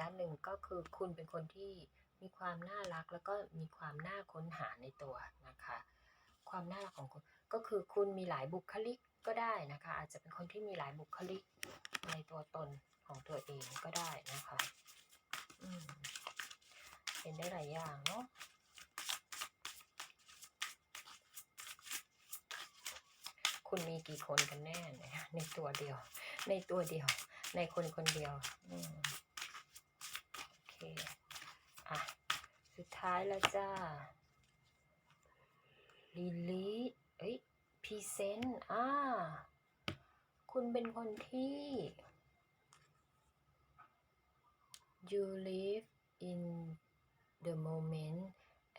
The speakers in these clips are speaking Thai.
ยะหนึ่งก็คือคุณเป็นคนที่มีความน่ารักแล้วก็มีความน่าค้นหาในตัวนะคะ ความน่ารักของคุณก็คือคุณมีหลายบุคลิกก็ได้นะคะ อาจจะเป็นคนที่มีหลายบุคลิกในตัวตนของตัวเองก็ได้นะคะเป็นได้หลายอย่างเนาะคุณมีกี่คนกันแน่ในตัวเดียว ในตัวเดียว ในคนคนเดียว อืม อเคอะ สุดท้ายแล้วจ้าลิลี่เอ้ยพรีเซนต์อ่า คุณเป็นคนที่ you live in the moment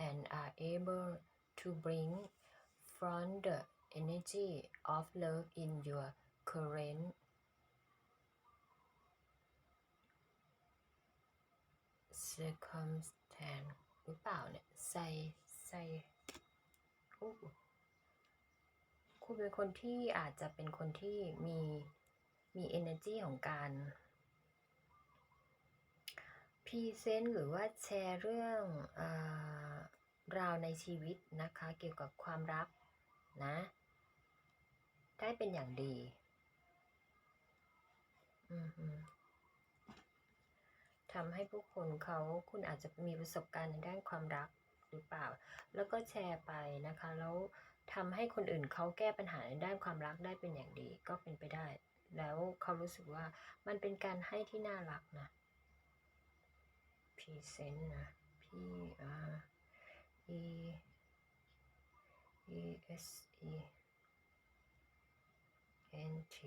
and are able to bring from the energy of love in your current circumstance หรือเปล่าเนี่ยใส่ใส่อู้คุณเป็นคนที่อาจจะเป็นคนที่มีมี energy ของการพรีเซนต์หรือว่าแชร์เรื่องอาราวในชีวิตนะคะ เกี่ยวกับความรักนะ ได้เป็นอย่างดี อือฮึ ทำให้ผู้คนเขาคุณอาจจะมีประสบการณ์ในด้านความรักหรือเปล่า แล้วก็แชร์ไปนะคะ แล้วทำให้คนอื่นเขาแก้ปัญหาในด้านความรักได้เป็นอย่างดีก็เป็นไปได้ แล้วเขารู้สึกว่ามันเป็นการให้ที่น่ารักนะพรีเซนต์นะ P R E E S E N T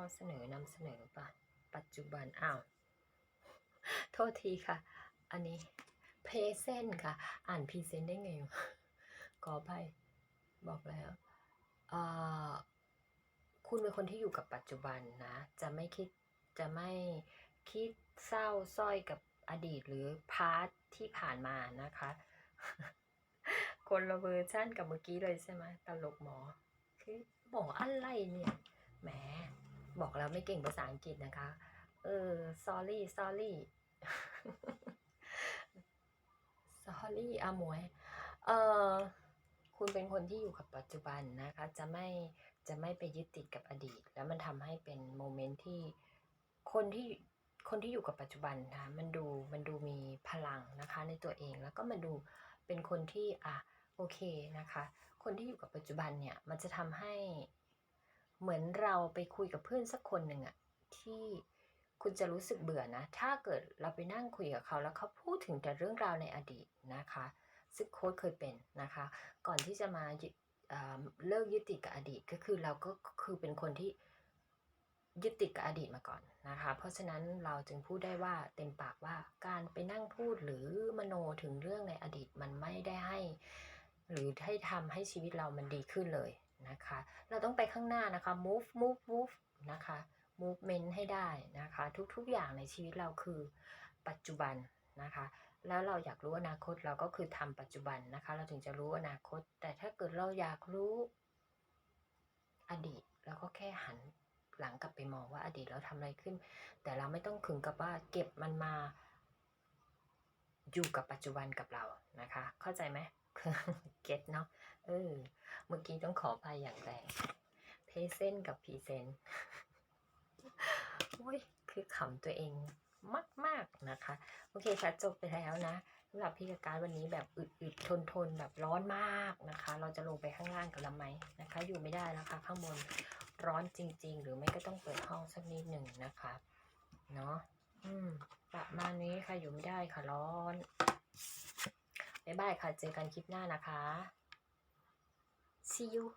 ข้อเสนอนำเสนอป่ะปัจจุบันอ้าว โทษทีค่ะ อันนี้ present ค่ะ อ่าน present ได้ไงวะขออภัยบอกแล้วคุณเป็นคนที่อยู่กับปัจจุบันนะ จะไม่คิดจะไม่คิดเศร้าสร้อยกับอดีตหรือพาร์ทที่ผ่านมานะคะ คนละเวอร์ชั่นกับเมื่อกี้เลยใช่ไหมตลกหมอ คือหมออะไรเนี่ยแหม บอกแล้วไม่เก่งภาษาอังกฤษนะคะ เออ sorry sorry sorry อาหมวย เออคุณเป็นคนที่อยู่กับปัจจุบันนะคะ จะไม่จะไม่ไปยึดติดกับอดีต แล้วมันทำให้เป็นโมเมนต์ที่คนที่คนที่อยู่กับปัจจุบันนะมันดูมันดูมีพลังนะคะในตัวเองแล้วก็มันดูเป็นคนที่อะโอเคนะคะ คนที่อยู่กับปัจจุบันเนี่ยมันจะทำให้ เหมือนเราไปคุยกับเพื่อนสักคนหนึ่งอะที่คุณจะรู้สึกเบื่อนะ ถ้าเกิดเราไปนั่งคุยกับเขา แล้วเขาพูดถึงแต่เรื่องราวในอดีตนะคะ ซึ่งโค้ดเคยเป็นนะคะ ก่อนที่จะมายึดอ่าเลิกยึดติดกับอดีตก็คือเราก็คือเป็นคนที่ยึดติดกับอดีตมาก่อนนะคะ เพราะฉะนั้นเราจึงพูดได้ว่าเต็มปากว่าการไปนั่งพูดหรือมโนถึงเรื่องในอดีตมันไม่ได้ให้ หรือให้ทำให้ชีวิตเรามันดีขึ้นเลย นะคะ เราต้องไปข้างหน้านะคะ move move move นะคะ movement ให้ได้นะคะ ทุกๆอย่างในชีวิตเราคือปัจจุบันนะคะ แล้วเราอยากรู้อนาคตเราก็คือทำปัจจุบันนะคะ เราถึงจะรู้อนาคต แต่ถ้าเกิดเราอยากรู้อดีตเราก็แค่หันหลังกลับไปมองว่าอดีตเราทำอะไรขึ้น แต่เราไม่ต้องขึงกับว่าเก็บมันมาอยู่กับปัจจุบันกับเรานะคะ เข้าใจไหมเก็ตเนาะเออ เมื่อกี้ต้องขอไปอย่างแรงเพเซนกับพีเซนโอ้ยคือขำตัวเองมาก ๆ นะคะ โอเคค่ะจบไปแล้วนะสำหรับพี่กบการวันนี้แบบอึดๆทนๆแบบร้อนมากนะคะ เราจะลงไปข้างล่างกันละไหมนะคะ อยู่ไม่ได้แล้วค่ะข้างบนร้อนจริง ๆ หรือไม่ก็ต้องเปิดห้องสักนิดหนึ่งนะคะเนาะอืมประมาณนี้ค่ะอยู่ไม่ได้ค่ะร้อนบ๊ายบายค่ะเจอกันคลิปหน้านะคะ see you